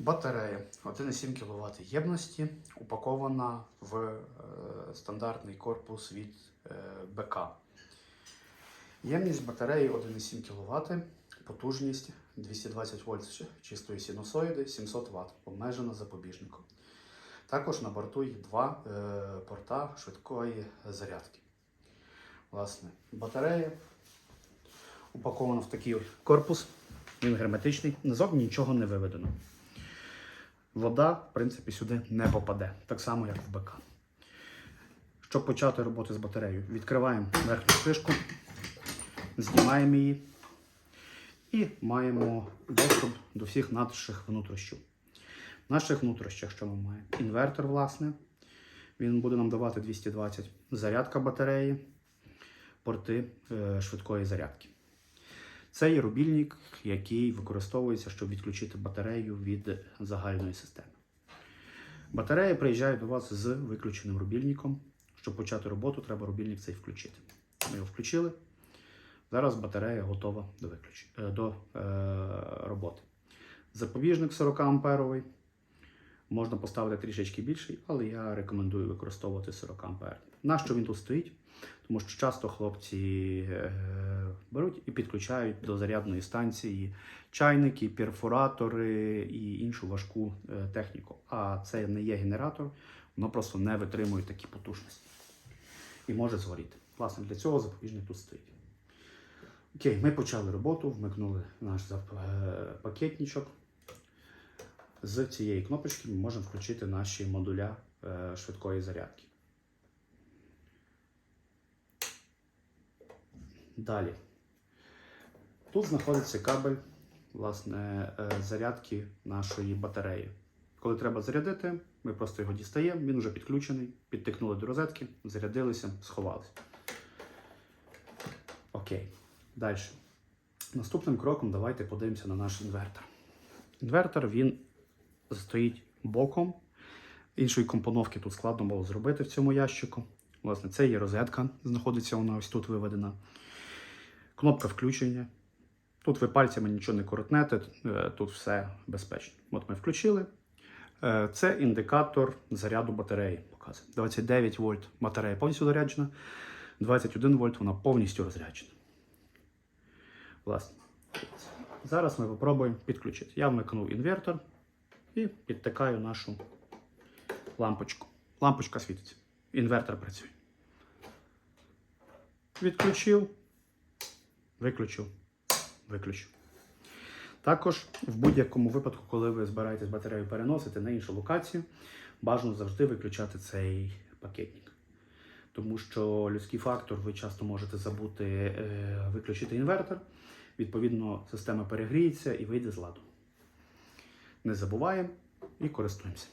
Батарея 1,7 кВт ємності упакована в е, стандартний корпус від е, БК. Ємність батареї 1,7 кВт, потужність 220 вольт чистої синусоїди, 700 Вт, обмежена запобіжником. Також на борту є два е, порта швидкої зарядки. Власне, батарея упакована в такий корпус. Він герметичний, назовні нічого не виведено. Вода, в принципі, сюди не попаде, так само, як в БК. Щоб почати роботу з батареєю, відкриваємо верхню кришку, знімаємо її і маємо доступ до всіх наших внутрішнів. В наших внутрішнях, що ми маємо? Інвертор, власне. Він буде нам давати 220 зарядка батареї, порти е, швидкої зарядки. Це є рубільник, який використовується, щоб відключити батарею від загальної системи. Батарея приїжджає до вас з виключеним рубільником. Щоб почати роботу, треба рубільник цей включити. Ми його включили. Зараз батарея готова до, виключ... е, до е, роботи. Запобіжник 40 амперовий. Можна поставити трішечки більший, але я рекомендую використовувати 40 ампер. Нащо він тут стоїть? Тому що часто хлопці е, беруть і підключають до зарядної станції чайники, перфоратори і іншу важку е, техніку. А це не є генератор, воно просто не витримує такі потужності і може згоріти. Власне, для цього запобіжник тут стоїть. Окей, ми почали роботу, вмикнули наш е, пакетничок. З цієї кнопочки ми можемо включити наші модуля е, швидкої зарядки. Далі. Тут знаходиться кабель власне, е, зарядки нашої батареї. Коли треба зарядити, ми просто його дістаємо, він вже підключений, підтикнули до розетки, зарядилися, сховалися. Окей. Далі. Наступним кроком давайте подивимося на наш інвертор. Інвертор він стоїть боком. Іншої компоновки тут складно було зробити в цьому ящику. Власне, це є розетка, знаходиться вона ось тут виведена. Кнопка включення. Тут ви пальцями нічого не коротнете, е, тут все безпечно. От ми включили. Е, Це індикатор заряду батареї. Показує. 29 вольт батарея повністю заряджена, 21 вольт вона повністю розряджена. Власне. Зараз ми спробуємо підключити. Я вмикнув інвертор і підтикаю нашу лампочку. Лампочка світиться. Інвертор працює. Відключив, виключив, виключив. Також в будь-якому випадку, коли ви збираєтесь батарею переносити на іншу локацію, бажано завжди виключати цей пакетник. Тому що людський фактор ви часто можете забути е, виключити інвертор. Відповідно, система перегріється і вийде з ладу. Не забуваємо і користуємося.